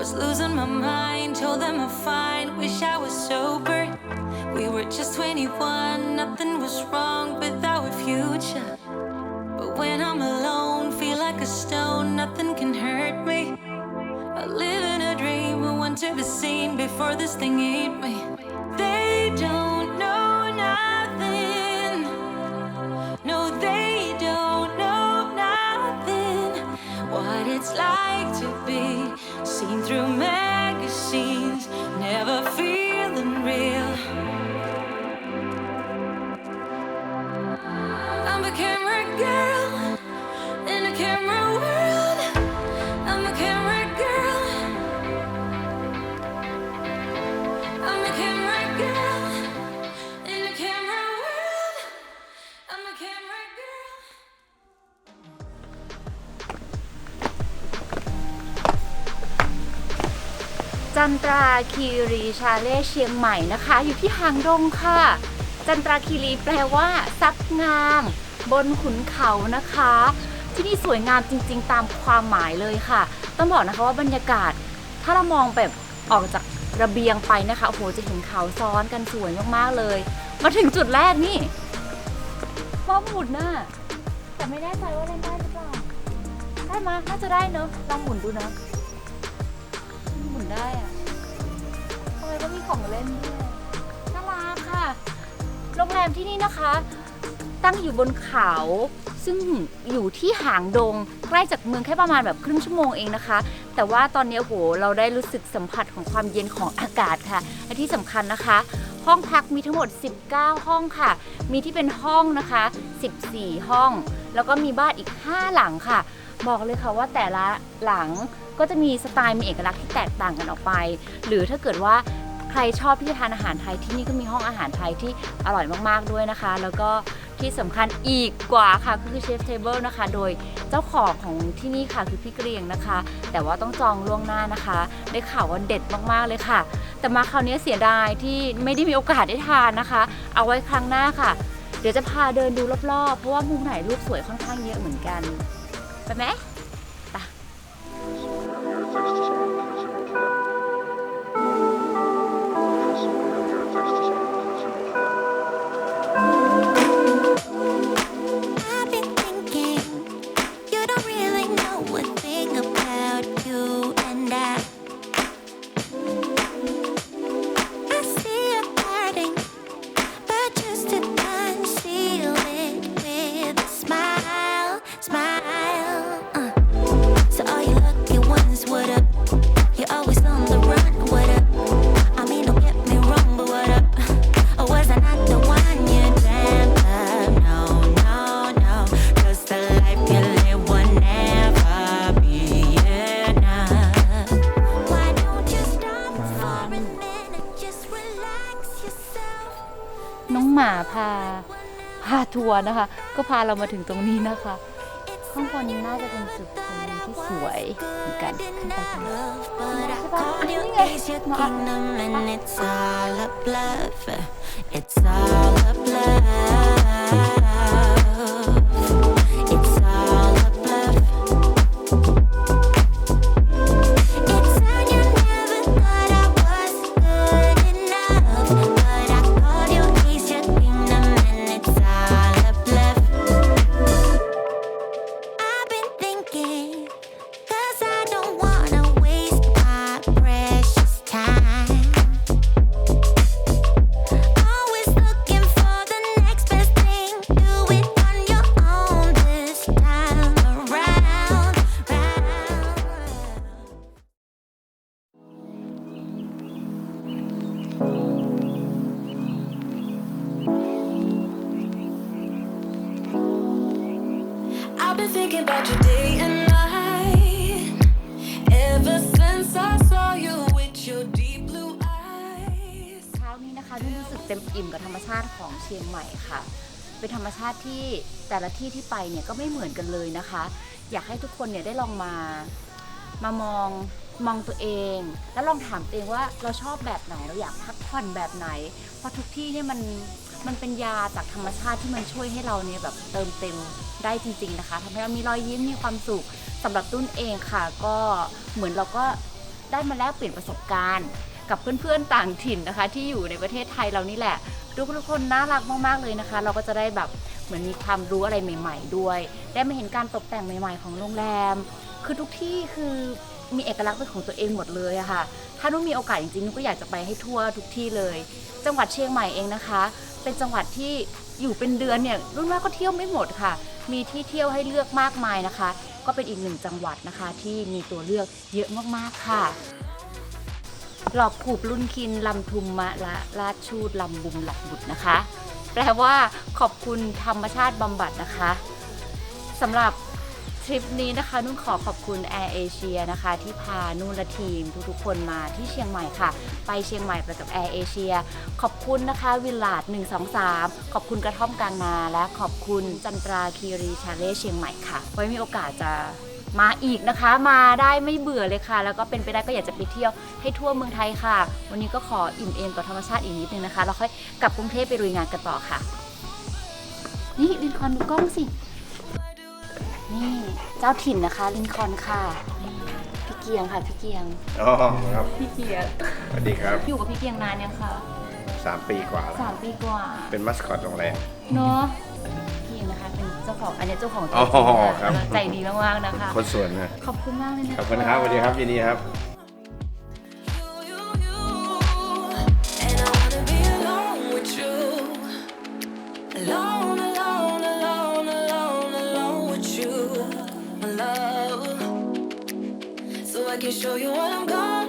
was losing my mind, told them I'm fine, wish I was sober. We were just 21, nothing was wrong with our future. But when I'm alone, feel like a stone, nothing can hurt me. I live in a dream, I want to be seen before this thing eat me. จันตราคีรีชาเล่เชียงใหม่นะคะ อยู่ที่หางดงค่ะ จันตราคีรีแปลว่าซับงาม บนขุนเขานะคะ ที่นี่สวยงามจริงๆ ตามความหมายเลยค่ะ ต้องบอกนะคะว่าบรรยากาศ ถ้าเรามองแบบออกจากระเบียงไปนะคะโอ้โหจะเห็นเขาซ้อนกันสวยมากๆเลย มาถึงจุดแรกนี่พ่อหมุนน่ะแต่ไม่แน่ใจว่าเล่นได้หรือเปล่าได้มาน่าจะได้เนอะลองหมุนดูนะ ได้อะทำไมก็มีของเล่นด้วยน่ารักค่ะ โรงแรมที่นี่นะคะ ตั้งอยู่บนเขา ซึ่งอยู่ที่หางดง ใกล้จากเมืองแค่ประมาณแบบครึ่งชั่วโมงเองนะคะ แต่ว่าตอนนี้โหเราได้รู้สึกสัมผัสของความเย็นของอากาศค่ะและที่สำคัญนะคะห้องพักมีทั้งหมด 19 ห้องค่ะ มีที่เป็นห้องนะคะ 14 ห้อง แล้วก็มีบ้านอีก 5 หลังค่ะ บอกเลยค่ะว่าแต่ละหลังก็จะมีสไตล์มีเอกลักษณ์ที่แตกต่างกันออกไป หรือถ้าเกิดว่าใครชอบที่จะทานอาหารไทยที่นี่ก็มีห้องอาหารไทยที่อร่อยมากๆด้วยนะคะ แล้วก็ที่สำคัญอีกกว่าค่ะก็คือเชฟเทเบิลนะคะ โดยเจ้าของของที่นี่ค่ะคือพี่เกรียงนะคะ แต่ว่าต้องจองล่วงหน้านะคะ ได้ข่าวว่าเด็ดมากๆเลยค่ะ แต่มาคราวนี้เสียดายที่ไม่ได้มีโอกาสได้ทานนะคะ เอาไว้ครั้งหน้าค่ะ เดี๋ยวจะพาเดินดูรอบๆ เพราะว่ามุมไหนรูปสวยค่อนข้างเยอะเหมือนกัน ไปไหม หมาพาพาทัวร์นะคะ ก็พาเรามาถึงตรงนี้นะคะ ข้างบนน่าจะเป็นจุดชมวิวที่สวยเหมือนกันขึ้นไปกันนี่ไง thinking about you day and night. Ever since I saw you with your deep blue eyes. เช้านี้นะคะนุ่นรู้สึกเต็มอิ่มกับธรรมชาติของเชียงใหม่ค่ะ เป็นธรรมชาติที่แต่ละที่ที่ไปเนี่ยก็ไม่เหมือนกันเลยนะคะ อยากให้ทุกคนเนี่ยได้ลองมามามองมองตัวเอง แล้วลองถามตัวเองว่าเราชอบแบบไหนเราอยากพักผ่อนแบบไหน เพราะทุกที่เนี่ยมัน มันเป็นยาจากธรรมชาติที่มันช่วยให้เราเนี่ยแบบเติมเต็มได้จริง ๆนะคะทำให้เรามีรอยยิ้มมีความสุขสำหรับตุ้นเองค่ะ ก็เหมือนเราก็ได้มาแลกเปลี่ยนประสบการณ์ กับเพื่อนๆต่างถิ่นนะคะ ที่อยู่ในประเทศไทยเรานี่แหละทุกทุกคนน่ารักมากๆเลยนะคะ เราก็จะได้แบบเหมือนมีความรู้อะไรใหม่ ๆ ด้วย ได้มาเห็นการตกแต่งใหม่ ๆ ของโรงแรม คือทุกที่คือมีเอกลักษณ์เป็นของตัวเองหมดเลยอะค่ะ ถ้านุ่นมีโอกาสจริงๆนุ่นก็อยากจะไปให้ทั่วทุกที่เลย จังหวัดเชียงใหม่เองนะคะ เป็นจังหวัดที่อยู่เป็นเดือนเนี่ยรุ่นว่าก็เที่ยวไม่หมดค่ะ มีที่เที่ยวให้เลือกมากมายนะคะ ก็เป็นอีกหนึ่งจังหวัดนะคะ ที่มีตัวเลือกเยอะมากๆค่ะหลอบผูบรุนคินลำทุมมะละราชชูดลำบุมหลักบุตรนะคะ แปลว่าขอบคุณธรรมชาติบำบัดนะคะสำหรับ ทริปนี้นะคะนุ่นขอขอบคุณ Air Asia นะคะ ที่พานุ่นและทีมทุกๆคนมาที่เชียงใหม่ค่ะ ไปเชียงใหม่ไปกับ Air Asia ขอบคุณนะคะวิลลาด 123 ขอบคุณกระท่อมกลางนา และขอบคุณจันตราคีรีชาเล่เชียงใหม่ค่ะ ไว้มีโอกาสจะมาอีกนะคะ มาได้ไม่เบื่อเลยค่ะ แล้วก็เป็นไปได้ก็อยากจะไปเที่ยวให้ทั่วเมืองไทยค่ะ วันนี้ก็ขออิ่มเอมกับธรรมชาติอีกนิดนึงนะคะแล้วค่อยกลับกรุงเทพไปลุยงานกันต่อค่ะ นี่ลินคอนดูกล้องสิ นี่เจ้าถิ่นนะคะ ลินคอล์นค่ะนี่พี่เกียงค่ะ พี่เกียง อ๋อครับพี่เกียง สวัสดีครับอยู่กับพี่เกียงนานยังคะสามปีกว่าแล้ว สามปีกว่า เป็นมัสคอตโรงแรม เนาะพี่เกียงนะคะ เป็นเจ้าของอันนี้เจ้าของอ๋อจริงๆนะครับใจดีมากๆนะคะ คนสวนนะขอบคุณมากเลยนะะ ขอบคุณนะครับสวัสดีครับยินดีครับ show you what I'm gonna.